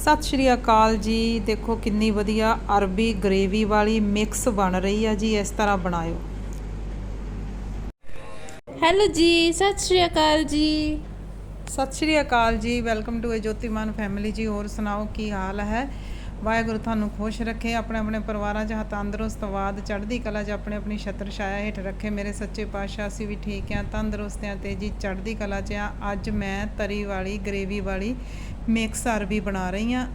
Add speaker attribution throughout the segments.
Speaker 1: ਸਤਿ ਸ਼੍ਰੀ ਅਕਾਲ ਜੀ। ਦੇਖੋ ਕਿੰਨੀ ਵਧੀਆ ਅਰਬੀ ਗ੍ਰੇਵੀ ਵਾਲੀ ਮਿਕਸ ਬਣ ਰਹੀ ਆ ਜੀ ਇਸ ਤਰ੍ਹਾਂ ਬਣਾਇਓ।
Speaker 2: ਹੈਲੋ ਜੀ ਸਤਿ ਸ਼੍ਰੀ ਅਕਾਲ ਜੀ।
Speaker 1: ਸਤਿ ਸ਼੍ਰੀ ਅਕਾਲ ਜੀ ਵੈਲਕਮ ਟੂ ਜੋਤੀਮਾਨ ਫੈਮਿਲੀ ਜੀ। ਹੋਰ ਸੁਣਾਓ ਕੀ ਹਾਲ ਹੈ? ਵਾਹਿਗੁਰੂ ਤੁਹਾਨੂੰ ਖੁਸ਼ ਰੱਖੇ, ਆਪਣੇ ਆਪਣੇ ਪਰਿਵਾਰਾਂ 'ਚ ਤੰਦਰੁਸਤ ਬਾਦ ਚੜ੍ਹਦੀ ਕਲਾ 'ਚ ਆਪਣੇ ਆਪਣੀ ਛਤਰ ਛਾਇਆ ਹੇਠ ਰੱਖੇ। ਮੇਰੇ ਸੱਚੇ ਪਾਤਸ਼ਾਹ, ਅਸੀਂ ਵੀ ਠੀਕ ਆ ਤੰਦਰੁਸਤ ਆ ਤੇ ਜੀ ਚੜ੍ਹਦੀ ਕਲਾ 'ਚ ਆ ਅੱਜ ਮੈਂ ਤਰੀ ਵਾਲੀ, ਗਰੇਵੀ ਵਾਲੀ ਮਿਕਸ ਅਰਬੀ ਬਣਾ ਰਹੀ ਆ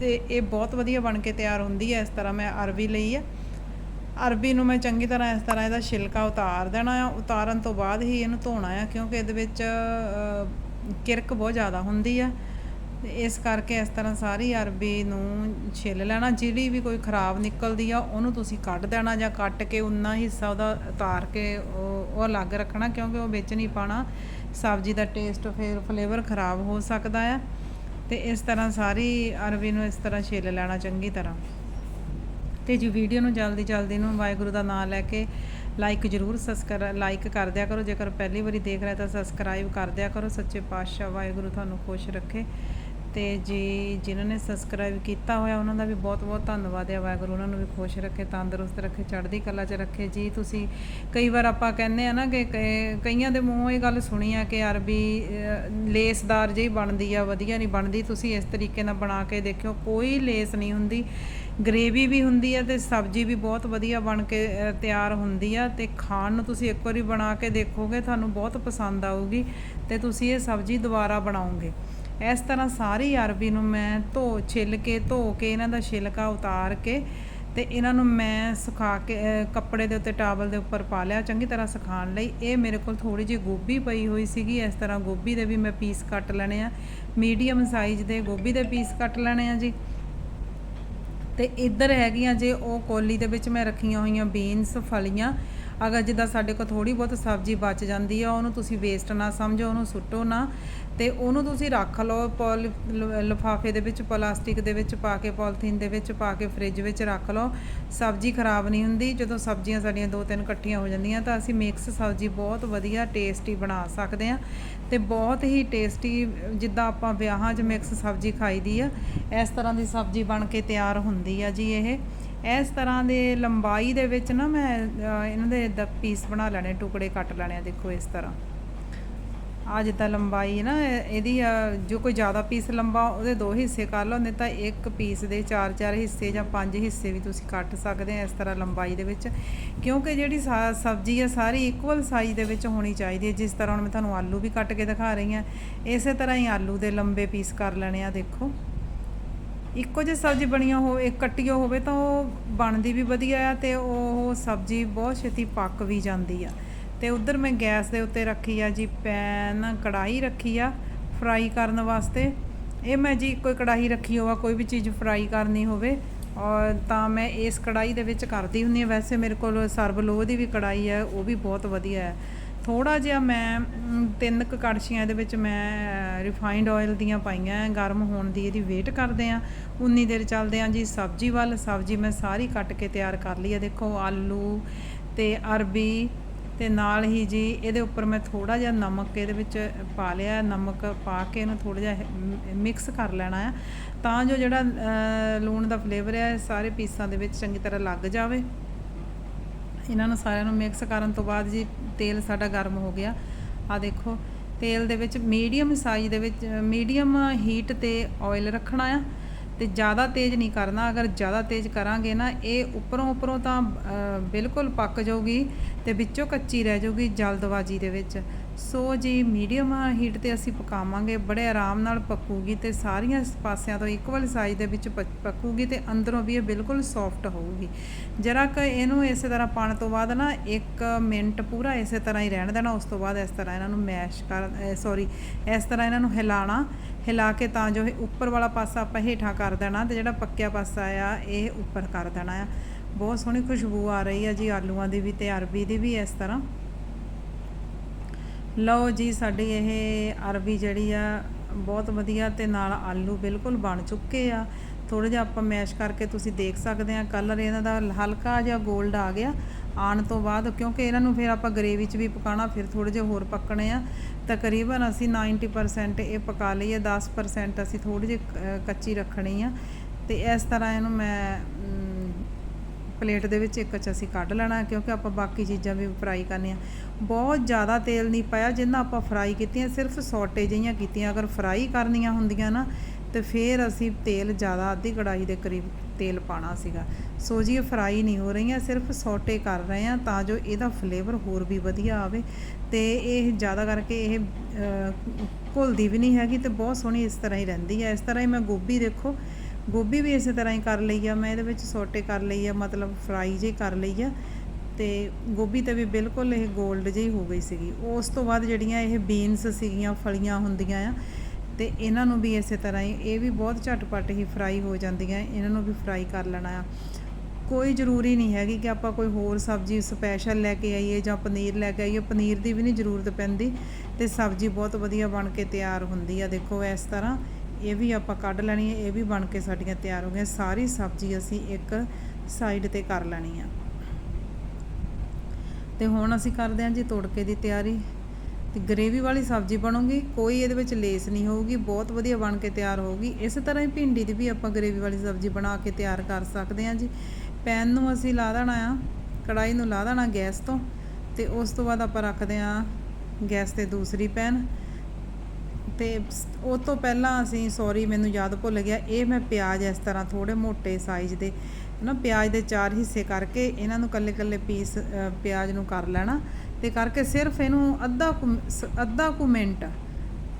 Speaker 1: ਤੇ ਇਹ ਬਹੁਤ ਵਧੀਆ ਬਣ ਕੇ ਤਿਆਰ ਹੁੰਦੀ ਹੈ। ਇਸ ਤਰ੍ਹਾਂ ਮੈਂ ਅਰਬੀ ਲਈ ਆ ਅਰਬੀ ਨੂੰ ਮੈਂ ਚੰਗੀ ਤਰ੍ਹਾਂ ਇਸ ਤਰ੍ਹਾਂ ਇਹਦਾ ਛਿਲਕਾ ਉਤਾਰ ਦੇਣਾ ਆ ਉਤਾਰਨ ਤੋਂ ਬਾਅਦ ਹੀ ਇਹਨੂੰ ਧੋਣਾ ਆ ਕਿਉਂਕਿ ਇਹਦੇ ਵਿੱਚ ਕਿਰਕ ਬਹੁਤ ਜ਼ਿਆਦਾ ਹੁੰਦੀ ਆ ਤੇ ਇਸ ਕਰਕੇ ਇਸ ਤਰ੍ਹਾਂ ਸਾਰੀ ਅਰਬੀ ਨੂੰ ਛਿੱਲ ਲੈਣਾ, ਜਿਹੜੀ ਵੀ ਕੋਈ ਖਰਾਬ ਨਿਕਲਦੀ ਆ, ਉਹਨੂੰ ਤੁਸੀਂ ਕੱਢ ਦੇਣਾ ਜਾਂ ਕੱਟ ਕੇ ਉਨਾ ਹਿੱਸਾ ਉਹਦਾ ਉਤਾਰ ਕੇ ਉਹ ਉਹ ਅਲੱਗ ਰੱਖਣਾ ਕਿਉਂਕਿ ਉਹ ਵਿੱਚ ਨਹੀਂ ਪਾਣਾ। ਸਬਜ਼ੀ ਦਾ ਟੇਸਟ ਫਿਰ ਫਲੇਵਰ ਖਰਾਬ ਹੋ ਸਕਦਾ ਆ। ਤੇ ਇਸ ਤਰ੍ਹਾਂ ਸਾਰੀ ਅਰਬੀ ਨੂੰ ਇਸ ਤਰ੍ਹਾਂ ਛਿੱਲ ਲੈਣਾ ਚੰਗੀ ਤਰ੍ਹਾਂ। ਤੇ ਜੀ ਵੀਡੀਓ ਨੂੰ ਜਲਦੀ ਜਲਦੀ ਨੂੰ ਵਾਹਿਗੁਰੂ ਦਾ ਨਾਮ ਲੈ ਕੇ ਲਾਈਕ ਜਰੂਰ ਸਬਸਕ੍ਰਾਈਬ ਲਾਈਕ ਕਰ ਦਿਆ ਕਰੋ। ਜੇਕਰ ਪਹਿਲੀ ਵਾਰੀ ਦੇਖ ਰਹੇ ਤਾਂ ਸਬਸਕ੍ਰਾਈਬ ਕਰ ਦਿਆ ਕਰੋ। ਸੱਚੇ ਪਾਤਸ਼ਾਹ ਵਾਹਿਗੁਰੂ ਤੁਹਾਨੂੰ ਖੁਸ਼ ਰੱਖੇ। ਤੇ ਜੀ ਜਿਨ੍ਹਾਂ ਨੇ ਸਬਸਕ੍ਰਾਈਬ ਕੀਤਾ ਹੋਇਆ ਉਹਨਾਂ ਦਾ ਵੀ ਬਹੁਤ ਬਹੁਤ ਧੰਨਵਾਦ ਹੈ। ਵਾਹਿਗੁਰੂ ਉਹਨਾਂ ਨੂੰ ਵੀ ਖੁਸ਼ ਰੱਖੇ ਤੰਦਰੁਸਤ ਰੱਖੇ ਚੜ੍ਹਦੀ ਕਲਾ 'ਚ ਰੱਖੇ। ਜੀ ਤੁਸੀਂ ਕਈ ਵਾਰ ਆਪਾਂ ਕਹਿੰਦੇ ਆ ਨਾ ਕਿ ਕਈਆਂ ਦੇ ਮੂੰਹੋਂ ਇਹ ਗੱਲ ਸੁਣੀ ਆ ਕਿ ਅਰਬੀ ਅਹ, ਲੇਸਦਾਰ ਜਿਹੀ ਬਣਦੀ ਆ ਵਧੀਆ ਨਹੀਂ ਬਣਦੀ। ਤੁਸੀਂ ਇਸ ਤਰੀਕੇ ਨਾਲ ਬਣਾ ਕੇ ਦੇਖਿਓ ਕੋਈ ਲੇਸ ਨਹੀਂ ਹੁੰਦੀ। ਗ੍ਰੇਵੀ ਵੀ ਹੁੰਦੀ ਆ ਤੇ ਸਬਜ਼ੀ ਵੀ ਬਹੁਤ ਵਧੀਆ ਬਣ ਕੇ ਤਿਆਰ ਹੁੰਦੀ ਆ ਤੇ ਖਾਣ ਨੂੰ ਤੁਸੀਂ ਇੱਕ ਵਾਰੀ ਬਣਾ ਕੇ ਦੇਖੋਗੇ ਤੁਹਾਨੂੰ ਬਹੁਤ ਪਸੰਦ ਆਊਗੀ ਤੇ ਤੁਸੀਂ ਇਹ ਸਬਜ਼ੀ ਦੁਬਾਰਾ ਬਣਾਓਗੇ। ਇਸ ਤਰ੍ਹਾਂ ਸਾਰੀ ਅਰਬੀ ਨੂੰ ਮੈਂ ਧੋ, ਛਿੱਲ ਕੇ, ਧੋ ਕੇ ਇਹਨਾਂ ਦਾ ਛਿਲਕਾ ਉਤਾਰ ਕੇ ਤੇ ਇਹਨਾਂ ਨੂੰ ਮੈਂ ਸੁਕਾ ਕੇ ਕੱਪੜੇ ਦੇ ਉੱਤੇ, ਟਾਵਲ ਦੇ ਉੱਪਰ ਪਾ ਲਿਆ, ਚੰਗੀ ਤਰ੍ਹਾਂ ਸੁਕਾਉਣ ਲਈ। ਇਹ ਮੇਰੇ ਕੋਲ ਥੋੜੀ ਜਿਹੀ ਗੋਭੀ ਪਈ ਹੋਈ ਸੀਗੀ, ਇਸ ਤਰ੍ਹਾਂ ਗੋਭੀ ਦੇ ਵੀ ਮੈਂ ਪੀਸ ਕੱਟ ਲੈਣੇ ਆ। ਮੀਡੀਅਮ ਸਾਈਜ਼ ਦੇ ਗੋਭੀ ਦੇ ਪੀਸ ਕੱਟ ਲੈਣੇ ਆ ਜੀ। ਤੇ ਇੱਧਰ ਹੈਗੀਆਂ ਜੇ ਉਹ ਕੋਲੀ ਦੇ ਵਿੱਚ ਮੈਂ ਰੱਖੀਆਂ ਹੋਈਆਂ ਬੀਨਸ, ਫਲੀਆਂ ਅਗਰ ਜਿੱਦਾਂ ਸਾਡੇ ਕੋਲ ਥੋੜੀ ਬਹੁਤ ਸਬਜ਼ੀ ਬਚ ਜਾਂਦੀ ਆ, ਉਹਨੂੰ ਤੁਸੀਂ ਵੇਸਟ ਨਾ ਸਮਝੋ, ਉਹਨੂੰ ਸੁੱਟੋ ਨਾ, ਤੇ ਉਹਨੂੰ ਤੁਸੀਂ ਰੱਖ ਲਓ ਪੋਲ ਲਿਫਾਫੇ ਦੇ ਵਿੱਚ, ਪਲਾਸਟਿਕ ਦੇ ਵਿੱਚ ਪਾ ਕੇ, ਪੋਲੀਥੀਨ ਦੇ ਵਿੱਚ ਪਾ ਕੇ ਫ੍ਰਿਜ ਵਿੱਚ ਰੱਖ ਲਓ। ਸਬਜ਼ੀ ਖਰਾਬ ਨਹੀਂ ਹੁੰਦੀ, ਜਦੋਂ ਸਬਜ਼ੀਆਂ ਸਾਡੀਆਂ ਦੋ ਤਿੰਨ ਇਕੱਠੀਆਂ ਹੋ ਜਾਂਦੀਆਂ, ਤਾਂ ਅਸੀਂ ਮਿਕਸ ਸਬਜ਼ੀ ਬਹੁਤ ਵਧੀਆ ਟੇਸਟੀ ਬਣਾ ਸਕਦੇ ਆ ਤੇ ਬਹੁਤ ਹੀ ਟੇਸਟੀ ਜਿੱਦਾਂ ਆਪਾਂ ਵਿਆਹਾਂ 'ਚ ਮਿਕਸ ਸਬਜ਼ੀ ਖਾਈਦੀ ਆ, ਇਸ ਤਰ੍ਹਾਂ ਦੀ ਸਬਜ਼ੀ ਬਣ ਕੇ ਤਿਆਰ ਹੁੰਦੀ ਆ ਜੀ ਇਹ। ਇਸ ਤਰ੍ਹਾਂ ਦੇ ਲੰਬਾਈ ਦੇ ਵਿੱਚ ਨਾ ਮੈਂ ਇਹਨਾਂ ਦੇ ਦ ਪੀਸ ਬਣਾ ਲੈਣੇ, ਟੁਕੜੇ ਕੱਟ ਲੈਣੇ ਆ, ਦੇਖੋ ਇਸ ਤਰ੍ਹਾਂ। ਆ ਜਿੱਦਾਂ ਲੰਬਾਈ ਨਾ, ਇਹਦੀ ਜੋ ਕੋਈ ਜ਼ਿਆਦਾ ਪੀਸ ਲੰਬਾ, ਉਹਦੇ ਦੋ ਹਿੱਸੇ ਕਰ ਲਓ, ਨਹੀਂ ਤਾਂ ਇੱਕ ਪੀਸ ਦੇ ਚਾਰ ਚਾਰ ਹਿੱਸੇ ਜਾਂ ਪੰਜ ਹਿੱਸੇ ਵੀ ਤੁਸੀਂ ਕੱਟ ਸਕਦੇ ਆ ਇਸ ਤਰ੍ਹਾਂ ਲੰਬਾਈ ਦੇ ਵਿੱਚ। ਕਿਉਂਕਿ ਜਿਹੜੀ ਸਾ- ਸਬਜ਼ੀ ਆ, ਸਾਰੀ ਇਕੁਅਲ ਸਾਈਜ਼ ਦੇ ਵਿੱਚ ਹੋਣੀ ਚਾਹੀਦੀ ਹੈ। ਜਿਸ ਤਰ੍ਹਾਂ ਹੁਣ ਮੈਂ ਤੁਹਾਨੂੰ ਆਲੂ ਵੀ ਕੱਟ ਕੇ ਦਿਖਾ ਰਹੀ ਹਾਂ, ਇਸੇ ਤਰ੍ਹਾਂ ਹੀ ਆਲੂ ਦੇ ਲੰਬੇ ਪੀਸ ਕਰ ਲੈਣੇ ਆ, ਦੇਖੋ। ਇੱਕੋ ਜਿਹੀ ਸਬਜ਼ੀ ਬਣੀਆਂ ਹੋਵੇ ਕੱਟੀਓ ਹੋਵੇ ਤਾਂ ਉਹ ਬਣਦੀ ਵੀ ਵਧੀਆ ਆ ਤੇ ਉਹ ਸਬਜ਼ੀ ਬਹੁਤ ਛੇਤੀ ਪੱਕ ਵੀ ਜਾਂਦੀ ਆ। ਤੇ ਉਧਰ ਮੈਂ ਗੈਸ ਦੇ ਉੱਤੇ ਰੱਖੀ ਆ ਜੀ, ਪੈਨ ਕੜਾਈ ਰੱਖੀ ਆ ਫਰਾਈ ਕਰਨ ਵਾਸਤੇ। ਇਹ ਮੈਂ ਜੀ ਕੋਈ ਕੜਾਈ ਰੱਖੀ ਹੋਵਾ, ਕੋਈ ਵੀ ਚੀਜ਼ ਫਰਾਈ ਕਰਨੀ ਹੋਵੇ, ਔਰ ਤਾਂ ਮੈਂ ਇਸ ਕੜਾਈ ਦੇ ਵਿੱਚ ਕਰਦੀ ਹੁੰਦੀ ਆ। ਵੈਸੇ ਮੇਰੇ ਕੋਲ ਸਰਬ ਲੋਹ ਦੀ ਵੀ ਕੜਾਈ ਹੈ ਉਹ ਵੀ ਬਹੁਤ ਵਧੀਆ ਹੈ ਥੋੜਾ ਜਿਹਾ ਮੈਂ ਤਿੰਨ ਕੁ ਕੜਛੀਆਂ ਇਹਦੇ ਵਿੱਚ ਮੈਂ ਰਿਫਾਈਨਡ ਆਇਲ ਦੀਆਂ ਪਾਈਆਂ ਗਰਮ ਹੋਣ ਦੀ ਇਹਦੀ ਵੇਟ ਕਰਦੇ ਆ। ਉਨੀ ਦੇਰ ਚੱਲਦੇ ਆ ਜੀ ਸਬਜ਼ੀ ਵੱਲ, ਸਬਜ਼ੀ ਮੈਂ ਸਾਰੀ ਕੱਟ ਕੇ ਤਿਆਰ ਕਰ ਲਈ ਹੈ ਦੇਖੋ ਆਲੂ ਤੇ ਅਰਬੀ ਤੇ ਨਾਲ ਹੀ ਜੀ ਇਹਦੇ ਉੱਪਰ ਮੈਂ ਥੋੜਾ ਜਿਹਾ ਨਮਕ ਇਹਦੇ ਵਿੱਚ ਪਾ ਲਿਆ, ਨਮਕ ਪਾ ਕੇ ਇਹਨੂੰ ਥੋੜਾ ਜਿਹਾ ਮਿਕਸ ਕਰ ਲੈਣਾ ਆ ਤਾਂ ਜੋ ਜਿਹੜਾ ਲੂਣ ਦਾ ਫਲੇਵਰ ਹੈ ਸਾਰੇ ਪੀਸਾਂ ਦੇ ਵਿੱਚ ਚੰਗੀ ਤਰ੍ਹਾਂ ਲੱਗ ਜਾਵੇ। ਇਹਨਾਂ ਨੂੰ ਸਾਰਿਆਂ ਨੂੰ ਮਿਕਸ ਕਰਨ ਤੋਂ ਬਾਅਦ ਜੀ ਤੇਲ ਸਾਡਾ ਗਰਮ ਹੋ ਗਿਆ। ਆ ਦੇਖੋ, ਤੇਲ ਦੇ ਵਿੱਚ ਮੀਡੀਅਮ ਸਾਈਜ਼ ਦੇ ਵਿੱਚ ਮੀਡੀਅਮ ਹੀਟ ਤੇ ਆਇਲ ਰੱਖਣਾ ਆ ਤੇ ਜ਼ਿਆਦਾ ਤੇਜ਼ ਨਹੀਂ ਕਰਨਾ। ਅਗਰ ਜ਼ਿਆਦਾ ਤੇਜ਼ ਕਰਾਂਗੇ ਨਾ, ਇਹ ਉੱਪਰੋਂ ਉੱਪਰੋਂ ਤਾਂ ਬਿਲਕੁਲ ਪੱਕ ਜਾਊਗੀ ਤੇ ਵਿੱਚੋਂ ਕੱਚੀ ਰਹਿ ਜਾਊਗੀ ਜਲਦਬਾਜ਼ੀ ਦੇ ਵਿੱਚ। ਸੋ ਜੀ, ਮੀਡੀਅਮ ਹੀਟ ਤੇ ਅਸੀਂ ਪਕਾਵਾਂਗੇ, ਬੜੇ ਆਰਾਮ ਨਾਲ ਪੱਕੂਗੀ ਤੇ ਸਾਰੀਆਂ ਪਾਸਿਆਂ ਤੋਂ ਇਕੁਅਲ ਸਾਈਜ਼ ਦੇ ਵਿੱਚ ਪੱਕੂਗੀ ਤੇ ਅੰਦਰੋਂ ਵੀ ਇਹ ਬਿਲਕੁਲ ਸੌਫਟ ਹੋਊਗੀ। ਜਰਾ ਕ ਇਹਨੂੰ ਇਸੇ ਤਰ੍ਹਾਂ ਪਾਣ ਤੋਂ ਬਾਅਦ ਨਾ 1 ਮਿੰਟ ਪੂਰਾ ਇਸੇ ਤਰ੍ਹਾਂ ਹੀ ਰਹਿਣ ਦੇਣਾ, ਉਸ ਤੋਂ ਬਾਅਦ ਇਸ ਤਰ੍ਹਾਂ ਇਹਨਾਂ ਨੂੰ ਮੈਸ਼ ਕਰ ਸੌਰੀ, ਇਸ ਤਰ੍ਹਾਂ ਇਹਨਾਂ ਨੂੰ ਹਿਲਾਣਾ, ਹਿਲਾ ਕੇ ਤਾਂ ਜੋ ਇਹ ਉੱਪਰ ਵਾਲਾ ਪਾਸਾ ਆਪਾਂ ਹੇਠਾਂ ਕਰ ਦੇਣਾ ਤੇ ਜਿਹੜਾ ਪੱਕਿਆ ਪਾਸਾ ਆ, ਇਹ ਉੱਪਰ ਕਰ ਦੇਣਾ ਆ। ਬਹੁਤ ਸੋਹਣੀ ਖੁਸ਼ਬੂ ਆ ਰਹੀ ਆ ਜੀ, ਆਲੂਆਂ ਦੀ ਵੀ ਤੇ ਅਰਬੀ ਦੀ ਵੀ ਇਸ ਤਰ੍ਹਾਂ। ਲਓ ਜੀ, ਸਾਡੀ ਇਹ ਅਰਬੀ ਜਿਹੜੀ ਆ, ਬਹੁਤ ਵਧੀਆ ਤੇ ਨਾਲ ਆਲੂ ਬਿਲਕੁਲ ਬਣ ਚੁੱਕੇ ਆ। ਥੋੜਾ ਜਿਹਾ ਆਪਾਂ ਮੈਸ਼ ਕਰਕੇ ਤੁਸੀਂ ਦੇਖ ਸਕਦੇ ਆ, ਕਲਰ ਇਹਨਾਂ ਦਾ ਹਲਕਾ ਜਿਹਾ 골ਡ ਆ ਗਿਆ। ਆਉਣ ਤੋਂ ਬਾਅਦ ਕਿਉਂਕਿ ਇਹਨਾਂ ਨੂੰ ਫਿਰ ਆਪਾਂ ਗਰੇਵੀ 'ਚ ਵੀ ਪਕਾਉਣਾ, ਫਿਰ ਥੋੜੇ ਜਿਹਾ ਹੋਰ ਪੱਕਣੇ ਆ। ਤਕਰੀਬਨ ਅਸੀਂ 90% ਇਹ ਪਕਾ ਲਈਏ ਹੈ 10% ਅਸੀਂ ਥੋੜੀ ਜਿਹੀ ਕੱਚੀ ਰੱਖਣੀ ਆ। ਤੇ ਇਸ ਤਰ੍ਹਾਂ ਇਹਨੂੰ ਮੈਂ ਪਲੇਟ ਦੇ ਵਿੱਚ ਇੱਕ ਚ ਅਸੀਂ ਕੱਢ ਲੈਣਾ, ਕਿਉਂਕਿ ਆਪਾਂ ਬਾਕੀ ਚੀਜ਼ਾਂ ਵੀ ਫਰਾਈ ਕਰਨੀਆਂ। ਬਹੁਤ ਜ਼ਿਆਦਾ ਤੇਲ ਨਹੀਂ ਪਾਇਆ, ਜਿੰਨਾ ਆਪਾਂ ਫਰਾਈ ਕੀਤੀਆਂ, ਸਿਰਫ ਸੌਟੇ ਜਿਹੀਆਂ ਕੀਤੀਆਂ। ਅਗਰ ਫਰਾਈ ਕਰਨੀਆਂ ਹੁੰਦੀਆਂ ਨਾ, ਤੇ ਫਿਰ ਅਸੀਂ ਤੇਲ ਜ਼ਿਆਦਾ, ਅੱਧੀ ਕੜਾਹੀ ਦੇ ਕਰੀਬ ਤੇਲ ਪਾਣਾ ਸੀਗਾ। ਸੋ ਜੀ, ਇਹ ਫਰਾਈ ਨਹੀਂ ਹੋ ਰਹੀਆਂ, ਸਿਰਫ ਸੌਟੇ ਕਰ ਰਹੇ ਆ ਤਾਂ ਜੋ ਇਹਦਾ ਫਲੇਵਰ ਹੋਰ ਵੀ ਵਧੀਆ ਆਵੇ। ਤੇ ਇਹ ਜ਼ਿਆਦਾ ਕਰਕੇ ਇਹ ਘੁਲਦੀ ਵੀ ਨਹੀਂ ਹੈਗੀ ਤੇ ਬਹੁਤ ਸੋਹਣੀ ਇਸ ਤਰ੍ਹਾਂ ਹੀ ਰਹਿੰਦੀ ਹੈ। ਇਸ ਤਰ੍ਹਾਂ ਹੀ ਮੈਂ ਗੋਭੀ ਦੇਖੋ ਗੋਭੀ ਵੀ ਇਸੇ ਤਰ੍ਹਾਂ ਹੀ ਕਰ ਲਈ ਆ, ਮੈਂ ਇਹਦੇ ਵਿੱਚ ਸੋਟੇ ਕਰ ਲਈ ਆ, ਮਤਲਬ ਫਰਾਈ ਜੇ ਕਰ ਲਈ ਆ, ਤੇ ਗੋਭੀ ਤੇ ਵੀ ਬਿਲਕੁਲ ਇਹ 골ਡ ਜਿਹੀ ਹੋ ਗਈ ਸੀਗੀ। ਉਸ ਤੋਂ ਬਾਅਦ ਜਿਹੜੀਆਂ ਇਹ ਬੀਨਸ ਸੀਗੀਆਂ, ਫਲੀਆਂ ਹੁੰਦੀਆਂ ਆ, ਤੇ ਇਹਨਾਂ ਨੂੰ ਵੀ ਇਸੇ ਤਰ੍ਹਾਂ ਹੀ, ਇਹ ਵੀ ਬਹੁਤ ਝਟਪਟ ਹੀ ਫਰਾਈ ਹੋ ਜਾਂਦੀਆਂ, ਇਹਨਾਂ ਨੂੰ ਵੀ ਫਰਾਈ ਕਰ ਲੈਣਾ ਆ। ਕੋਈ ਜ਼ਰੂਰੀ ਨਹੀਂ ਹੈਗੀ ਕਿ ਆਪਾਂ ਕੋਈ ਹੋਰ ਸਬਜ਼ੀ ਸਪੈਸ਼ਲ ਲੈ ਕੇ ਆਈਏ ਜਾਂ ਪਨੀਰ ਲੈ ਕੇ ਆਈਏ, ਪਨੀਰ ਦੀ ਵੀ ਨਹੀਂ ਜ਼ਰੂਰਤ ਪੈਂਦੀ, ਤੇ ਸਬਜ਼ੀ ਬਹੁਤ ਵਧੀਆ ਬਣ ਕੇ ਤਿਆਰ ਹੁੰਦੀ ਆ, ਦੇਖੋ ਇਸ ਤਰ੍ਹਾਂ। ਇਹ ਵੀ ਆਪਾਂ ਕੱਢ ਲੈਣੀ ਹੈ, ਇਹ ਵੀ ਬਣ ਕੇ ਸਾਡੀਆਂ ਤਿਆਰ ਹੋ ਗਈਆਂ। ਸਾਰੀ ਸਬਜ਼ੀ ਅਸੀਂ ਇੱਕ ਸਾਈਡ ਤੇ ਕਰ ਲੈਣੀ ਆ। ਤੇ ਹੁਣ ਅਸੀਂ ਕਰਦੇ ਹਾਂ ਜੀ ਤੋੜਕੇ ਦੀ ਤਿਆਰੀ। ਤੇ ਗਰੇਵੀ ਵਾਲੀ ਸਬਜ਼ੀ ਬਣੂਗੀ, ਕੋਈ ਇਹਦੇ ਵਿੱਚ ਲੇਸ ਨਹੀਂ ਹੋਊਗੀ, ਬਹੁਤ ਵਧੀਆ ਬਣ ਕੇ ਤਿਆਰ ਹੋਊਗੀ। ਇਸੇ ਤਰ੍ਹਾਂ ਹੀ ਭਿੰਡੀ ਦੀ ਵੀ ਆਪਾਂ ਗਰੇਵੀ ਵਾਲੀ ਸਬਜ਼ੀ ਬਣਾ ਕੇ ਤਿਆਰ ਕਰ ਸਕਦੇ ਹਾਂ ਜੀ। ਪੈਨ ਨੂੰ ਅਸੀਂ ਲਾ ਦੇਣਾ ਆ ਕੜਾਈ ਨੂੰ ਲਾ ਦੇਣਾ ਗੈਸ ਤੋਂ। ਤੇ ਉਸ ਤੋਂ ਬਾਅਦ ਆਪਾਂ ਰੱਖਦੇ ਹਾਂ ਗੈਸ ਤੇ ਦੂਸਰੀ ਪੈਨ। ਤੇ ਉਹ ਤੋਂ ਪਹਿਲਾਂ ਅਸੀਂ ਸੌਰੀ ਮੈਨੂੰ ਯਾਦ ਭੁੱਲ ਗਿਆ, ਇਹ ਮੈਂ ਪਿਆਜ਼ ਇਸ ਤਰ੍ਹਾਂ ਥੋੜੇ ਮੋਟੇ ਸਾਈਜ਼ ਦੇ ਨਾ ਪਿਆਜ਼ ਦੇ ਚਾਰ ਹਿੱਸੇ ਕਰਕੇ ਇਹਨਾਂ ਨੂੰ ਕੱਲੇ ਕੱਲੇ ਪੀਸ ਪਿਆਜ਼ ਨੂੰ ਕਰ ਲੈਣਾ ਤੇ ਕਰਕੇ ਸਿਰਫ ਇਹਨੂੰ ਅੱਧਾ ਕੁ ਅੱਧਾ ਕੁ ਮਿੰਟ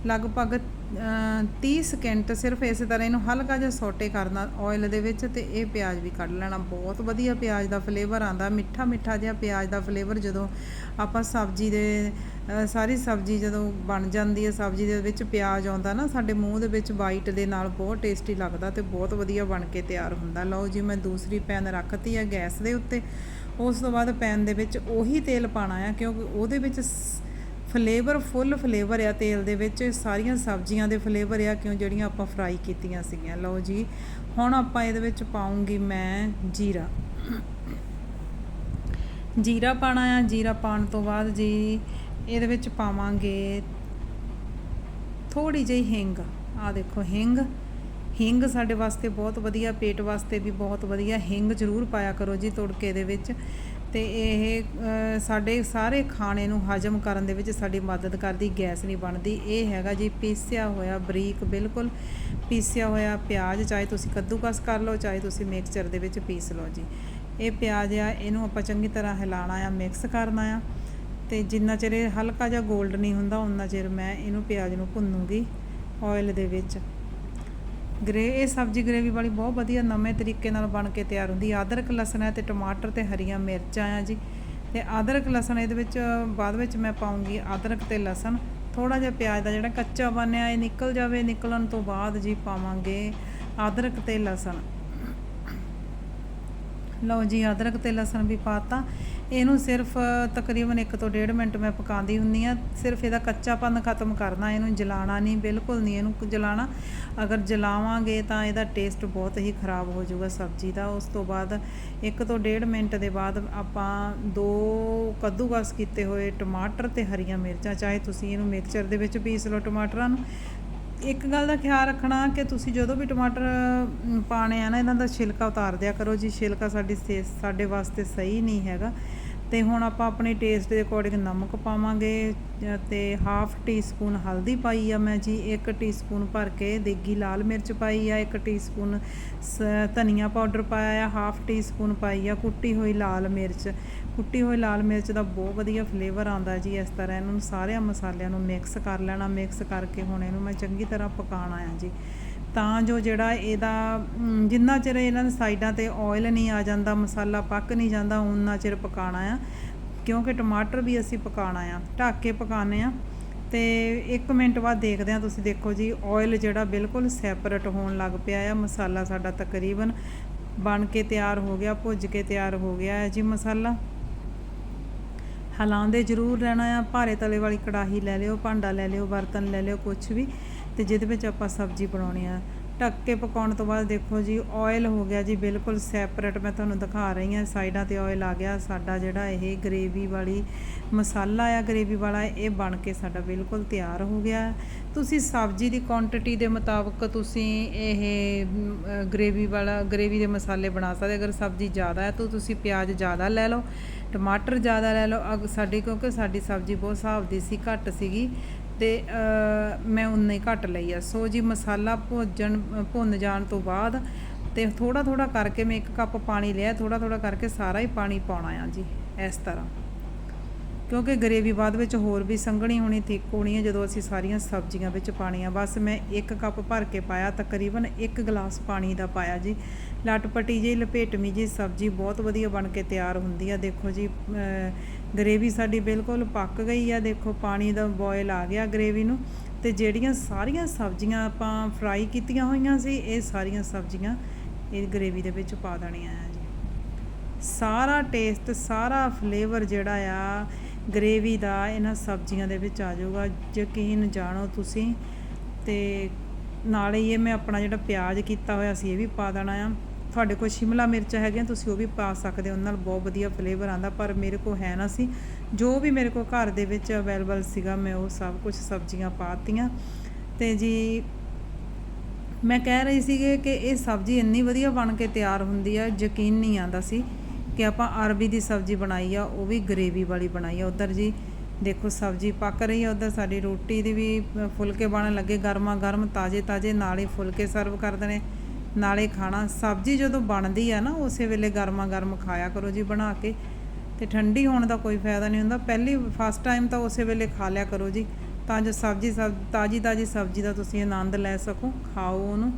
Speaker 1: ਲਗਭਗ ਅ, 30 ਸਕਿੰਟ ਸਿਰਫ ਇਸੇ ਤਰ੍ਹਾਂ ਇਹਨੂੰ ਹਲਕਾ ਜਿਹਾ ਸੌਟੇ ਕਰਨਾ ਆਇਲ ਦੇ ਵਿੱਚ ਤੇ ਇਹ ਪਿਆਜ਼ ਵੀ ਕੱਢ ਲੈਣਾ। ਬਹੁਤ ਵਧੀਆ ਪਿਆਜ਼ ਦਾ ਫਲੇਵਰ ਆਂਦਾ ਮਿੱਠਾ ਮਿੱਠਾ ਜਿਹਾ ਪਿਆਜ਼ ਦਾ ਫਲੇਵਰ ਜਦੋਂ ਆਪਾਂ ਸਬਜ਼ੀ ਦੇ ਸਾਰੀ ਸਬਜ਼ੀ ਜਦੋਂ ਬਣ ਜਾਂਦੀ ਹੈ ਸਬਜ਼ੀ ਦੇ ਵਿੱਚ ਪਿਆਜ਼ ਆਉਂਦਾ ਨਾ ਸਾਡੇ ਮੂੰਹ ਦੇ ਵਿੱਚ ਵਾਈਟ ਦੇ ਨਾਲ ਬਹੁਤ ਟੇਸਟੀ ਲੱਗਦਾ ਤੇ ਬਹੁਤ ਵਧੀਆ ਬਣ ਕੇ ਤਿਆਰ ਹੁੰਦਾ। ਲਓ ਜੀ ਮੈਂ ਦੂਸਰੀ ਪੈਨ ਰੱਖਤੀ ਹੈ ਗੈਸ ਦੇ ਉੱਤੇ। ਉਸ ਤੋਂ ਬਾਅਦ ਪੈਨ ਦੇ ਵਿੱਚ ਉਹੀ ਤੇਲ ਪਾਣਾ ਆ ਕਿਉਂਕਿ ਉਹਦੇ ਵਿੱਚ ਫਲੇਵਰ, ਫੁੱਲ ਫਲੇਵਰ ਆ ਤੇਲ ਦੇ ਵਿੱਚ। ਸਾਰੀਆਂ ਸਬਜ਼ੀਆਂ ਦੇ ਫਲੇਵਰ ਆ, ਕਿਉਂ ਜਿਹੜੀਆਂ ਆਪਾਂ ਫਰਾਈ ਕੀਤੀਆਂ ਸੀਗੀਆਂ। ਲਓ ਜੀ, ਹੁਣ ਆਪਾਂ ਇਹਦੇ ਵਿੱਚ ਪਾਉਂਗੀ ਮੈਂ ਜੀਰਾ। ਜੀਰਾ ਪਾਣਾ ਆ, ਜੀਰਾ ਪਾਉਣ ਤੋਂ ਬਾਅਦ ਜੀ ਇਹਦੇ ਵਿੱਚ ਪਾਵਾਂਗੇ ਥੋੜੀ ਜਿਹੀ ਹਿੰਗ। ਆ ਦੇਖੋ ਹਿੰਗ। ਹਿੰਗ ਸਾਡੇ ਵਾਸਤੇ ਬਹੁਤ ਵਧੀਆ, ਪੇਟ ਵਾਸਤੇ ਵੀ ਬਹੁਤ ਵਧੀਆ। ਹਿੰਗ ਜ਼ਰੂਰ ਪਾਇਆ ਕਰੋ ਜੀ, ਤੁੜਕੇ ਦੇ ਵਿੱਚ। ਤੇ ਇਹ ਸਾਡੇ ਸਾਰੇ ਖਾਣੇ ਨੂੰ ਹਜਮ ਕਰਨ ਦੇ ਵਿੱਚ ਸਾਡੀ ਮਦਦ ਕਰਦੀ, ਗੈਸ ਨਹੀਂ ਬਣਦੀ। ਇਹ ਹੈਗਾ ਜੀ ਪੀਸਿਆ ਹੋਇਆ ਬਰੀਕ, ਬਿਲਕੁਲ ਪੀਸਿਆ ਹੋਇਆ ਪਿਆਜ਼, ਚਾਹੇ ਤੁਸੀਂ ਕੱਦੂਕਸ ਕਰ ਲਓ, ਚਾਹੇ ਤੁਸੀਂ ਮਿਕਸਚਰ ਦੇ ਵਿੱਚ ਪੀਸ ਲਓ ਜੀ। ਇਹ ਪਿਆਜ਼ ਆ, ਇਹਨੂੰ ਆਪਾਂ ਚੰਗੀ ਤਰ੍ਹਾਂ ਹਿਲਾਣਾ ਆ, ਮਿਕਸ ਕਰਨਾ ਆ। ਤੇ ਜਿੰਨਾ ਚਿਰ ਇਹ ਹਲਕਾ ਜਿਹਾ 골ਡ ਨਹੀਂ ਹੁੰਦਾ ਉਨਾ ਚਿਰ ਮੈਂ ਇਹਨੂੰ ਪਿਆਜ਼ ਨੂੰ ਭੁੰਨੂਗੀ ਆਇਲ ਦੇ ਵਿੱਚ। ਗਰੇ, ਇਹ ਸਬਜ਼ੀ ਗਰੇਵੀ ਵਾਲੀ ਬਹੁਤ ਵਧੀਆ ਨਵੇਂ ਤਰੀਕੇ ਨਾਲ ਬਣ ਕੇ ਤਿਆਰ ਹੁੰਦੀ ਹੈ। ਅਦਰਕ, ਲਸਣ ਹੈ ਤੇ ਟਮਾਟਰ ਤੇ ਹਰੀਆਂ ਮਿਰਚਾਂ ਆ ਜੀ। ਤੇ ਅਦਰਕ, ਲਸਣ ਇਹਦੇ ਵਿੱਚ, ਬਾਅਦ ਵਿੱਚ ਮੈਂ ਪਾਉਂਗੀ ਅਦਰਕ ਤੇ ਲਸਣ। ਥੋੜਾ ਜਿਹਾ ਪਿਆਜ਼ ਦਾ ਜਿਹੜਾ ਕੱਚਾ ਬਣਿਆ, ਇਹ ਨਿਕਲ ਜਾਵੇ, ਨਿਕਲਣ ਤੋਂ ਬਾਅਦ ਜੀ ਪਾਵਾਂਗੇ ਅਦਰਕ ਤੇ ਲਸਣ। ਲਓ ਜੀ, ਅਦਰਕ ਤੇ ਲਸਣ ਵੀ ਪਾਤਾ। ਇਹਨੂੰ ਸਿਰਫ ਤਕਰੀਬਨ 1 ਤੋਂ 1.5 ਮਿੰਟ ਮੈਂ ਪਕਾਉਂਦੀ ਹੁੰਦੀ ਆ ਸਿਰਫ ਇਹਦਾ ਕੱਚਾਪਨ ਖਤਮ ਕਰਨਾ ਇਹਨੂੰ ਜਲਾਣਾ ਨਹੀਂ ਬਿਲਕੁਲ ਨਹੀਂ ਇਹਨੂੰ ਜਲਾਣਾ ਅਗਰ ਜਲਾਵਾਂਗੇ ਤਾਂ ਇਹਦਾ ਟੇਸਟ ਬਹੁਤ ਹੀ ਖਰਾਬ ਹੋ ਜਾਊਗਾ ਸਬਜ਼ੀ ਦਾ। ਉਸ ਤੋਂ ਬਾਅਦ 1 ਤੋਂ 1.5 ਮਿੰਟ ਦੇ ਬਾਅਦ ਆਪਾਂ ਦੋ ਕੱਦੂਕਸ ਕੀਤੇ ਹੋਏ ਟਮਾਟਰ ਤੇ ਹਰੀਆਂ ਮਿਰਚਾਂ ਚਾਹੇ ਤੁਸੀਂ ਇਹਨੂੰ ਮਿਕਸਚਰ ਦੇ ਵਿੱਚ ਪੀਸ ਲਓ ਟਮਾਟਰਾਂ ਨੂੰ। ਇੱਕ ਗੱਲ ਦਾ ਖਿਆਲ ਰੱਖਣਾ ਕਿ ਤੁਸੀਂ ਜਦੋਂ ਵੀ ਟਮਾਟਰ ਅਮ, ਪਾਣੇ ਆ ਨਾ ਇਹਨਾਂ ਦਾ ਛਿਲਕਾ ਉਤਾਰ ਦਿਆ ਕਰੋ। ਜੀ ਛਿਲਕਾ ਸਾਡੀ ਸੇ- ਸਾਡੇ ਵਾਸਤੇ ਸਹੀ ਨਹੀਂ ਹੈਗਾ। ਤੇ ਹੁਣ ਆਪਾਂ ਆਪਣੇ ਟੇਸਟ ਦੇ ਅਕੋਰਡਿੰਗ ਨਮਕ ਪਾਵਾਂਗੇ ਅ, ਤੇ ਹਾਫ ਟੀਸਪੂਨ ਹਲਦੀ ਪਾਈ ਆ ਮੈਂ ਜੀ 1 ਟੀਸਪੂਨ ਭਰ ਕੇ ਦੇਗੀ ਲਾਲ ਮਿਰਚ ਪਾਈ ਆ 1 ਟੀ ਸਪੂਨ ਸ- ਧਨੀਆ ਪਾਊਡਰ ਪਾਇਆ ਆ ਹਾਫ ਟੀ ਸਪੂਨ ਪਾਈ ਆ ਕੁੱਟੀ ਹੋਈ ਲਾਲ ਮਿਰਚ। ਕੁੱਟੀ ਹੋਈ ਲਾਲ ਮਿਰਚ ਦਾ ਬਹੁਤ ਵਧੀਆ ਫਲੇਵਰ ਆਉਂਦਾ ਜੀ ਇਸ ਤਰ੍ਹਾਂ ਇਹਨੂੰ ਸਾਰਿਆਂ ਮਸਾਲਿਆਂ ਨੂੰ ਮਿਕਸ ਕਰ ਲੈਣਾ ਮਿਕਸ ਕਰਕੇ ਹੁਣ ਇਹਨੂੰ ਮੈਂ ਚੰਗੀ ਤਰ੍ਹਾਂ ਪਕਾਉਣਾ ਆ ਜੀ। ਤਾਂ ਜੋ ਜਿਹੜਾ ਇਹਦਾ ਜਿੰਨਾ ਚਿਰ ਇਹਨਾਂ ਦੇ ਸਾਈਡਾਂ ਤੇ ਆਇਲ ਨਹੀਂ ਆ ਜਾਂਦਾ, ਮਸਾਲਾ ਪੱਕ ਨਹੀਂ ਜਾਂਦਾ ਉਨਾ ਚਿਰ ਪਕਾਉਣਾ ਆ। ਕਿਉਂਕਿ ਟਮਾਟਰ ਵੀ ਅਸੀਂ ਪਕਾਉਣਾ ਆ, ਢੱਕ ਕੇ ਪਕਾਉਣੇ ਆ। ਤੇ 1 ਮਿੰਟ ਬਾਅਦ ਦੇਖਦੇ ਆ, ਤੁਸੀਂ ਦੇਖੋ ਜੀ ਆਇਲ ਜਿਹੜਾ ਬਿਲਕੁਲ ਸੈਪਰੇਟ ਹੋਣ ਲੱਗ ਪਿਆ ਆ। ਮਸਾਲਾ ਸਾਡਾ ਤਕਰੀਬਨ ਬਣ ਕੇ ਤਿਆਰ ਹੋ ਗਿਆ, ਭੁੱਜ ਕੇ ਤਿਆਰ ਹੋ ਗਿਆ ਹੈ ਜੀ ਮਸਾਲਾ। ਹਲਾਉਂਦੇ ਜ਼ਰੂਰ ਰਹਿਣਾ ਆ, ਭਾਰੇ ਤਲੇ ਵਾਲੀ ਕੜਾਹੀ ਲੈ ਲਿਓ, ਭਾਂਡਾ ਲੈ ਲਿਓ, ਬਰਤਨ ਲੈ ਲਿਓ ਕੁਝ ਵੀ। ਤੇ ਜਿਹਦੇ ਵਿੱਚ ਆਪਾਂ ਸਬਜ਼ੀ ਬਣਾਉਣੀ ਆ। ਢੱਕ ਕੇ ਪਕਾਉਣ ਤੋਂ ਬਾਅਦ ਦੇਖੋ ਜੀ ਆਇਲ ਹੋ ਗਿਆ ਜੀ, ਬਿਲਕੁਲ ਸੈਪਰੇਟ ਮੈਂ ਤੁਹਾਨੂੰ ਦਿਖਾ ਰਹੀ ਹਾਂ। ਸਾਈਡਾਂ ਤੇ ਆਇਲ ਆ ਗਿਆ। ਸਾਡਾ ਜਿਹੜਾ ਇਹ ਗ੍ਰੇਵੀ ਵਾਲੀ ਮਸਾਲਾ ਆ ਗ੍ਰੇਵੀ ਵਾਲਾ, ਇਹ ਬਣ ਕੇ ਸਾਡਾ ਬਿਲਕੁਲ ਤਿਆਰ ਹੋ ਗਿਆ। ਤੁਸੀਂ ਸਬਜ਼ੀ ਦੀ ਕੁਆਂਟੀਟੀ ਦੇ ਮੁਤਾਬਕ ਤੁਸੀਂ ਇਹ ਗ੍ਰੇਵੀ ਵਾਲਾ ਗ੍ਰੇਵੀ ਦੇ ਮਸਾਲੇ ਬਣਾ ਸਕਦੇ ਅਗਰ ਸਬਜ਼ੀ ਜ਼ਿਆਦਾ ਹੈ ਤਾਂ ਤੁਸੀਂ ਪਿਆਜ਼ ਜ਼ਿਆਦਾ ਲੈ ਲਓ, ਟਮਾਟਰ ਜ਼ਿਆਦਾ ਲੈ ਲਓ। ਅਗ, ਸਾਡੀ, ਕਿਉਂਕਿ ਸਾਡੀ ਸਬਜ਼ੀ ਬਹੁਤ ਹਿਸਾਬ ਦੀ ਸੀ, ਘੱਟ ਸੀਗੀ। ਤੇ ਮੈਂ ਉਨਾ ਘੱਟ ਲਈ ਆ। ਸੋ ਜੀ ਮਸਾਲਾ ਭੋਜਣ, ਭੁੰਨ ਜਾਣ ਤੋਂ ਬਾਅਦ ਤੇ ਥੋੜਾ ਥੋੜਾ ਕਰਕੇ ਮੈਂ ਇੱਕ ਕੱਪ ਪਾਣੀ ਲਿਆ। ਥੋੜਾ ਥੋੜਾ ਕਰਕੇ ਸਾਰਾ ਹੀ ਪਾਣੀ ਪਾਉਣਾ ਆ ਜੀ, ਇਸ ਤਰ੍ਹਾਂ। ਕਿਉਂਕਿ ਗਰੇਵੀ ਬਾਅਦ ਵਿੱਚ ਹੋਰ ਵੀ ਸੰਘਣੀ ਹੋਣੀ, ਥਿੱਕ ਹੋਣੀ ਹੈ ਜਦੋਂ ਅਸੀਂ ਸਾਰੀਆਂ ਸਬਜ਼ੀਆਂ ਵਿੱਚ ਪਾਣੀਆਂ ਬਸ ਮੈਂ ਇੱਕ ਕੱਪ ਭਰ ਕੇ ਪਾਇਆ, ਤਕਰੀਬਨ ਇੱਕ ਗਲਾਸ ਪਾਣੀ ਦਾ ਪਾਇਆ ਜੀ। ਲਟਪਟੀ ਜਿਹੀ ਲਪੇਟਮੀ ਜੀ ਸਬਜ਼ੀ ਬਹੁਤ ਵਧੀਆ ਬਣ ਕੇ ਤਿਆਰ ਹੁੰਦੀ ਆ। ਦੇਖੋ ਜੀ ਗਰੇਵੀ ਸਾਡੀ ਬਿਲਕੁਲ ਪੱਕ ਗਈ ਆ। ਦੇਖੋ, ਪਾਣੀ ਦਾ ਬੋਇਲ ਆ ਗਿਆ ਗਰੇਵੀ ਨੂੰ। ਤੇ ਜਿਹੜੀਆਂ ਸਾਰੀਆਂ ਸਬਜ਼ੀਆਂ ਆਪਾਂ ਫਰਾਈ ਕੀਤੀਆਂ ਹੋਈਆਂ ਸੀ, ਇਹ ਸਾਰੀਆਂ ਸਬਜ਼ੀਆਂ ਇਹ ਗਰੇਵੀ ਦੇ ਵਿੱਚ ਪਾ ਦੇਣੀਆਂ ਆ ਜੀ। ਸਾਰਾ ਟੇਸਟ, ਸਾਰਾ ਫਲੇਵਰ ਜਿਹੜਾ ਆ, ਗਰੇਵੀ ਦਾ ਇਹਨਾਂ ਸਬਜ਼ੀਆਂ ਦੇ ਵਿੱਚ ਆ ਜਾਊਗਾ। ਯਕੀਨ ਜਾਣੋ ਤੁਸੀਂ। ਤੇ ਨਾਲੇ ਹੀ ਇਹ ਮੈਂ ਆਪਣਾ ਜਿਹੜਾ ਪਿਆਜ਼ ਕੀਤਾ ਹੋਇਆ ਸੀ, ਇਹ ਵੀ ਪਾ ਦੇਣਾ ਆ। ਤੁਹਾਡੇ ਕੋਲ ਸ਼ਿਮਲਾ ਮਿਰਚ ਹੈਗੀਆਂ, ਤੁਸੀਂ ਉਹ ਵੀ ਪਾ ਸਕਦੇ ਹੋ। ਉਹਨਾਂ ਨਾਲ ਬਹੁਤ ਵਧੀਆ ਫਲੇਵਰ ਆਂਦਾ ਪਰ ਮੇਰੇ ਕੋਲ ਹੈ ਨਾ ਸੀ। ਜੋ ਵੀ ਮੇਰੇ ਕੋਲ ਘਰ ਦੇ ਵਿੱਚ ਅਵੇਲੇਬਲ ਸੀਗਾ, ਮੈਂ ਉਹ ਸਭ ਕੁਝ ਸਬਜ਼ੀਆਂ ਪਾਤੀਆਂ ਤੇ ਜੀ, ਮੈਂ ਕਹਿ ਰਹੀ ਸੀਗੇ ਕਿ ਇਹ ਸਬਜ਼ੀ ਇੰਨੀ ਵਧੀਆ ਬਣ ਕੇ ਤਿਆਰ ਹੁੰਦੀ ਆ, ਯਕੀਨ ਨਹੀਂ ਆਂਦਾ ਸੀ ਕਿ ਆਪਾਂ ਅਰਬੀ ਦੀ ਸਬਜ਼ੀ ਬਣਾਈ ਆ, ਉਹ ਵੀ ਗਰੇਵੀ ਵਾਲੀ ਬਣਾਈ ਆ। ਉਧਰ ਜੀ, ਦੇਖੋ ਸਬਜ਼ੀ ਪੱਕ ਰਹੀ ਆ ਉਧਰ, ਸਾਡੀ ਰੋਟੀ ਦੇ ਵੀ ਫੁਲਕੇ ਬਣਨ ਲੱਗੇ ਗਰਮਾ ਗਰਮ ਤਾਜ਼ੇ ਤਾਜ਼ੇ ਨਾਲੇ ਫੁਲਕੇ ਸਰਵ ਕਰਦੇ ਨੇ। ਨਾਲੇ ਖਾਣਾ, ਸਬਜ਼ੀ ਜਦੋਂ ਬਣਦੀ ਆ ਨਾ, ਉਸੇ ਵੇਲੇ ਗਰਮਾ ਗਰਮ ਖਾਇਆ ਕਰੋ ਜੀ ਬਣਾ ਕੇ। ਤੇ ਠੰਡੀ ਹੋਣ ਦਾ ਕੋਈ ਫਾਇਦਾ ਨਹੀਂ ਹੁੰਦਾ। ਪਹਿਲੀ ਫਸਟ ਟਾਈਮ ਤਾਂ ਉਸੇ ਵੇਲੇ ਖਾ ਲਿਆ ਕਰੋ ਜੀ। ਤਾਂ ਜੋ ਸਬਜ਼ੀ, ਸਬ ਤਾਜੀ ਤਾਜੀ ਸਬਜ਼ੀ ਦਾ ਤੁਸੀਂ ਆਨੰਦ ਲੈ ਸਕੋ, ਖਾਓ ਉਹਨੂੰ।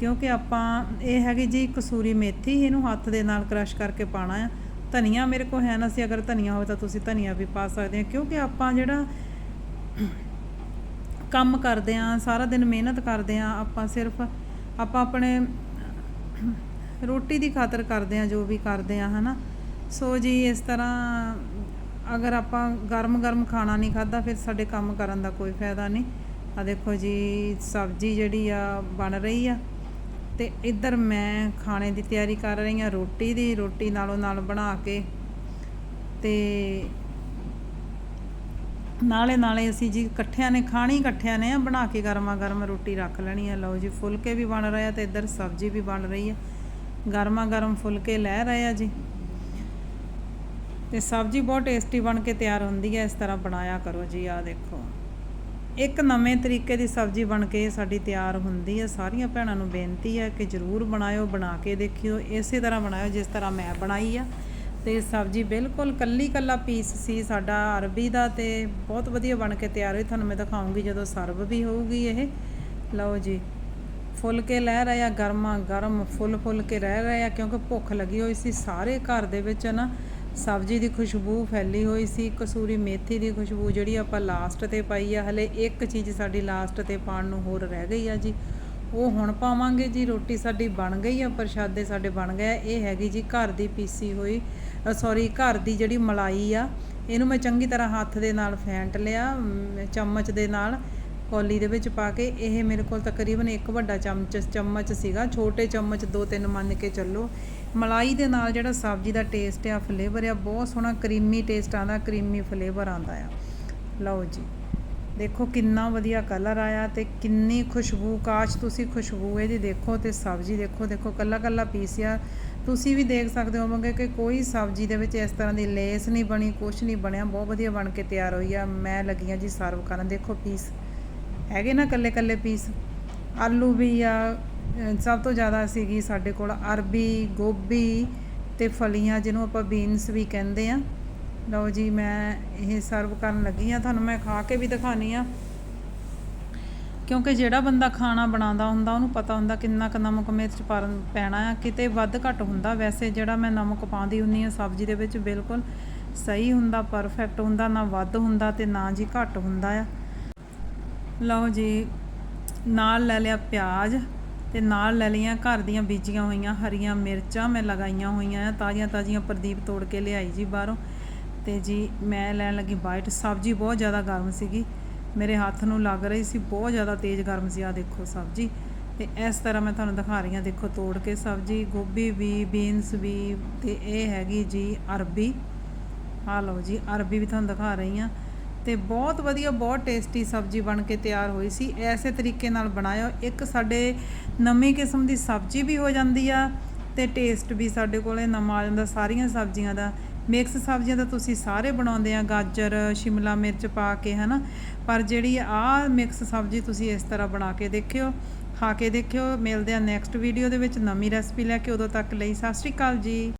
Speaker 1: ਕਿਉਂਕਿ ਆਪਾਂ, ਇਹ ਹੈਗੀ ਜੀ ਕਸੂਰੀ ਮੇਥੀ, ਇਹਨੂੰ ਹੱਥ ਦੇ ਨਾਲ ਕ੍ਰਸ਼ ਕਰਕੇ ਪਾਣਾ ਆ। ਧਨੀਆ ਮੇਰੇ ਕੋਲ ਹੈ ਨਾ ਸੀ, ਅਗਰ ਧਨੀਆ ਹੋਵੇ ਤਾਂ ਤੁਸੀਂ ਧਨੀਆ ਵੀ ਪਾ ਸਕਦੇ ਹੋ ਕਿਉਂਕਿ ਆਪਾਂ ਜਿਹੜਾ ਕੰਮ ਕਰਦੇ ਆ, ਸਾਰਾ ਦਿਨ ਮਿਹਨਤ ਕਰਦੇ ਆ, ਆਪਾਂ ਸਿਰਫ ਆਪਾਂ ਆਪਣੇ ਰੋਟੀ ਦੀ ਖਾਤਰ ਕਰਦੇ ਆ ਜੋ ਵੀ ਕਰਦੇ ਆ ਹਨਾ। ਸੋ ਜੀ, ਇਸ ਤਰ੍ਹਾਂ ਅਗਰ ਆਪਾਂ ਗਰਮ ਗਰਮ ਖਾਣਾ ਨਹੀਂ ਖਾਦਾ ਫਿਰ ਸਾਡੇ ਕੰਮ ਕਰਨ ਦਾ ਕੋਈ ਫਾਇਦਾ ਨਹੀਂ। ਆ ਦੇਖੋ ਜੀ, ਸਬਜ਼ੀ ਜਿਹੜੀ ਆ, ਬਣ ਰਹੀ ਆ। ਤੇ ਇੱਧਰ ਮੈਂ ਖਾਣੇ ਦੀ ਤਿਆਰੀ ਕਰ ਰਹੀ ਆ ਰੋਟੀ ਦੀ, ਰੋਟੀ ਨਾਲੋਂ ਨਾਲ ਬਣਾ ਕੇ। ਤੇ ਨਾਲੇ ਨਾਲੇ ਅਸੀਂ ਜੀ ਇਕੱਠਿਆਂ ਨੇ ਖਾਣੀ ਇਕੱਠਿਆਂ ਨੇ ਬਣਾ ਕੇ ਗਰਮਾ ਗਰਮ ਰੋਟੀ ਰੱਖ ਲੈਣੀ ਆ। ਲਓ ਜੀ, ਫੁਲਕੇ ਵੀ ਬਣ ਰਹੇ ਆ ਤੇ ਇੱਧਰ ਸਬਜ਼ੀ ਵੀ ਬਣ ਰਹੀ ਆ। ਗਰਮਾ ਗਰਮ ਫੁਲਕੇ ਲੈ ਰਹੇ ਆ ਜੀ। ਤੇ ਸਬਜ਼ੀ ਬਹੁਤ ਟੇਸਟੀ ਬਣ ਕੇ ਤਿਆਰ ਹੁੰਦੀ ਹੈ ਇਸ ਤਰ੍ਹਾਂ ਬਣਾਇਆ ਕਰੋ ਜੀ ਆ ਦੇਖੋ। ਇੱਕ ਨਵੇਂ ਤਰੀਕੇ ਦੀ ਸਬਜ਼ੀ ਬਣ ਕੇ ਸਾਡੀ ਤਿਆਰ ਹੁੰਦੀ ਹੈ ਸਾਰੀਆਂ ਭੈਣਾਂ ਨੂੰ ਬੇਨਤੀ ਹੈ ਕਿ ਜਰੂਰ ਬਣਾਇਓ, ਬਣਾ ਕੇ ਦੇਖਿਓ, ਇਸੇ ਤਰ੍ਹਾਂ ਬਣਾਇਓ, ਜਿਸ ਤਰ੍ਹਾਂ ਮੈਂ ਬਣਾਈ ਆ। ਤੇ ਸਬਜ਼ੀ ਬਿਲਕੁਲ ਕੱਲੀ ਕੱਲਾ ਪੀਸ ਸੀ ਸਾਡਾ ਅਰਬੀ ਦਾ ਤੇ ਬਹੁਤ ਵਧੀਆ ਬਣ ਕੇ ਤਿਆਰ ਹੋਈ। ਤੁਹਾਨੂੰ ਮੈਂ ਦਿਖਾਉਂਗੀ ਜਦੋਂ ਸਰਵ ਵੀ ਹੋਊਗੀ ਇਹ। ਲਓ ਜੀ, ਫੁੱਲ ਕੇ ਲੈ ਰਹੇ ਆ ਗਰਮਾ ਗਰਮ, ਫੁੱਲ ਫੁੱਲ ਕੇ ਰਹਿ ਰਹੇ ਆ ਕਿਉਂਕਿ ਭੁੱਖ ਲੱਗੀ ਹੋਈ ਸੀ ਸਾਰੇ ਘਰ ਦੇ ਵਿੱਚ ਨਾ। ਸਬਜ਼ੀ ਦੀ ਖੁਸ਼ਬੂ ਫੈਲੀ ਹੋਈ ਸੀ, ਕਸੂਰੀ ਮੇਥੀ ਦੀ ਖੁਸ਼ਬੂ ਜਿਹੜੀ ਆਪਾਂ ਲਾਸਟ ਤੇ ਪਾਈ ਆ, ਹਲੇ ਇੱਕ ਚੀਜ਼ ਸਾਡੀ ਲਾਸਟ ਤੇ ਪਾਉਣ ਨੂੰ ਹੋਰ ਰਹਿ ਗਈ ਆ ਜੀ। ਉਹ ਹੁਣ ਪਾਵਾਂਗੇ ਜੀ, ਰੋਟੀ ਸਾਡੀ ਬਣ ਗਈ ਆ, ਪ੍ਰਸ਼ਾਦੇ ਸਾਡੇ ਬਣ ਗਏ ਇਹ ਹੈਗੀ ਜੀ ਘਰ ਦੀ ਪੀਸੀ ਹੋਈ ਸੌਰੀ ਘਰ ਦੀ ਜਿਹੜੀ ਮਲਾਈ ਆ, ਇਹਨੂੰ ਮੈਂ ਚੰਗੀ ਤਰ੍ਹਾਂ ਹੱਥ ਦੇ ਨਾਲ ਫੈਂਟ ਲਿਆ ਚਮਚ ਦੇ ਨਾਲ, ਕੌਲੀ ਦੇ ਵਿੱਚ ਪਾ ਕੇ, ਇਹ ਮੇਰੇ ਕੋਲ ਤਕਰੀਬਨ ਇੱਕ ਵੱਡਾ ਚਮਚ ਚਮਚ ਸੀਗਾ, ਛੋਟੇ ਚਮਚ ਦੋ ਤਿੰਨ ਮੰਨ ਕੇ ਚੱਲੋ। ਮਲਾਈ ਦੇ ਨਾਲ ਜਿਹੜਾ ਸਬਜ਼ੀ ਦਾ ਟੇਸਟ ਆ ਫਲੇਵਰ ਆ, ਬਹੁਤ ਸੋਹਣਾ ਕਰੀਮੀ ਟੇਸਟ ਆਉਂਦਾ, ਕਰੀਮੀ ਫਲੇਵਰ ਆਉਂਦਾ ਆ। ਲਓ ਜੀ, ਦੇਖੋ ਕਿੰਨਾ ਵਧੀਆ ਕਲਰ ਆਇਆ ਤੇ ਕਿੰਨੀ ਖੁਸ਼ਬੂ, ਕਾਸ਼ ਤੁਸੀਂ ਖੁਸ਼ਬੂ ਇਹਦੀ ਦੇਖੋ ਤੇ ਸਬਜ਼ੀ ਦੇਖੋ ਦੇਖੋ ਕੱਲਾ ਕੱਲਾ ਪੀਸ ਆ। ਤੁਸੀਂ ਵੀ ਦੇਖ ਸਕਦੇ ਹੋਵੋਗੇ ਕਿ ਕੋਈ ਸਬਜ਼ੀ ਦੇ ਵਿੱਚ ਇਸ ਤਰ੍ਹਾਂ ਦੀ ਲੇਸ ਨਹੀਂ ਬਣੀ, ਕੁਛ ਨਹੀਂ ਬਣਿਆ। ਬਹੁਤ ਵਧੀਆ ਬਣ ਕੇ ਤਿਆਰ ਹੋਈ ਆ। ਮੈਂ ਲੱਗੀ ਆ ਜੀ ਸਰਵ ਕਰਨ। ਦੇਖੋ ਪੀਸ। ਹੈਗੇ ਨਾ ਕੱਲੇ ਕੱਲੇ ਪੀਸ? ਆਲੂ ਵੀ ਆ ਸਭ ਤੋਂ ਜ਼ਿਆਦਾ ਸੀਗੀ ਸਾਡੇ ਕੋਲ ਅਰਬੀ, ਗੋਭੀ ਤੇ ਫਲੀਆਂ, ਜਿਹਨੂੰ ਆਪਾਂ ਬੀਨਸ ਵੀ ਕਹਿੰਦੇ ਆ। ਲਓ ਜੀ, ਮੈਂ ਇਹ ਸਰਵ ਕਰਨ ਲੱਗੀ ਆ। ਤੁਹਾਨੂੰ ਮੈਂ ਖਾ ਕੇ ਵੀ ਦਿਖਾਣੀ ਆ। ਕਿਉਂਕਿ ਜਿਹੜਾ ਬੰਦਾ ਖਾਣਾ ਬਣਾਉਂਦਾ ਹੁੰਦਾ, ਉਹਨੂੰ ਪਤਾ ਹੁੰਦਾ ਕਿੰਨਾ ਕੁ ਨਮਕ ਮਿਰਚ ਪਾਰਨ ਪੈਣਾ ਆ। ਕਿਤੇ ਵੱਧ ਘੱਟ ਹੁੰਦਾ। ਵੈਸੇ ਜਿਹੜਾ ਮੈਂ ਨਮਕ ਪਾਉਂਦੀ ਹੁੰਨੀ ਆ ਸਬਜ਼ੀ ਦੇ ਵਿੱਚ, ਬਿਲਕੁਲ ਸਹੀ ਹੁੰਦਾ ਪਰਫੈਕਟ ਹੁੰਦਾ, ਨਾ ਵੱਧ ਹੁੰਦਾ ਤੇ ਨਾ ਜੀ ਘੱਟ ਹੁੰਦਾ ਆ। ਲਓ ਜੀ, ਨਾਲ ਲੈ ਲਿਆ ਪਿਆਜ਼ ਤੇ ਨਾਲ ਲੈ ਲਈਆਂ ਘਰ ਦੀਆਂ ਬੀਜੀਆਂ ਹੋਈਆਂ ਹਰੀਆਂ ਮਿਰਚਾਂ, ਮੈਂ ਲਗਾਈਆਂ ਹੋਈਆਂ ਆ ਤਾਜ਼ੀਆਂ ਤਾਜ਼ੀਆਂ ਪ੍ਰਦੀਪ ਤੋੜ ਕੇ ਲਿਆਈ ਜੀ ਬਾਹਰੋਂ। ਤੇ ਜੀ, ਮੈਂ ਲੈਣ ਲੱਗੀ ਬਾਈਟ ਸਬਜ਼ੀ ਬਹੁਤ ਜ਼ਿਆਦਾ ਗਰਮ ਸੀਗੀ। ਮੇਰੇ ਹੱਥ ਨੂੰ ਲੱਗ ਰਹੀ ਸੀ, ਬਹੁਤ ਜ਼ਿਆਦਾ ਤੇਜ਼ ਗਰਮ ਸੀ ਆ ਦੇਖੋ ਸਬਜ਼ੀ। ਤੇ ਇਸ ਤਰ੍ਹਾਂ ਮੈਂ ਤੁਹਾਨੂੰ ਦਿਖਾ ਰਹੀ ਹਾਂ, ਦੇਖੋ ਤੋੜ ਕੇ ਸਬਜ਼ੀ, ਗੋਭੀ ਵੀ ਬੀਨਸ ਵੀ, ਤੇ ਇਹ ਹੈਗੀ ਜੀ ਅਰਬੀ। ਆ ਲਓ ਜੀ, ਅਰਬੀ ਵੀ ਤੁਹਾਨੂੰ ਦਿਖਾ ਰਹੀ ਹਾਂ। ਤੇ ਬਹੁਤ ਵਧੀਆ, ਬਹੁਤ ਟੇਸਟੀ ਸਬਜ਼ੀ ਬਣ ਕੇ ਤਿਆਰ ਹੋਈ ਸੀ। ਐਸੇ ਤਰੀਕੇ ਨਾਲ ਬਣਾਇਓ ਇੱਕ ਸਾਡੇ ਨਵੀਂ ਕਿਸਮ ਦੀ ਸਬਜ਼ੀ ਵੀ ਹੋ ਜਾਂਦੀ ਆ, ਤੇ ਟੇਸਟ ਵੀ ਸਾਡੇ ਕੋਲੇ ਨਵਾਂ ਆ ਜਾਂਦਾ, ਸਾਰੀਆਂ ਸਬਜ਼ੀਆਂ ਦਾ। ਮਿਕਸ ਸਬਜ਼ੀਆਂ ਤਾਂ ਤੁਸੀਂ ਸਾਰੇ ਬਣਾਉਂਦੇ ਆ, ਗਾਜਰ, ਸ਼ਿਮਲਾ ਮਿਰਚ ਪਾ ਕੇ, ਹਨਾ? ਪਰ ਜਿਹੜੀ ਆ ਮਿਕਸ ਸਬਜ਼ੀ ਤੁਸੀਂ ਇਸ ਤਰ੍ਹਾਂ ਬਣਾ ਕੇ ਦੇਖਿਓ, ਖਾ ਕੇ ਦੇਖਿਓ, ਮਿਲਦੇ ਆ ਨੈਕਸਟ ਵੀਡੀਓ ਦੇ ਵਿੱਚ ਨਵੀਂ ਰੈਸਪੀ ਲੈ ਕੇ, ਉਦੋਂ ਤੱਕ ਲਈ ਸਤਿ ਸ਼੍ਰੀ ਅਕਾਲ ਜੀ।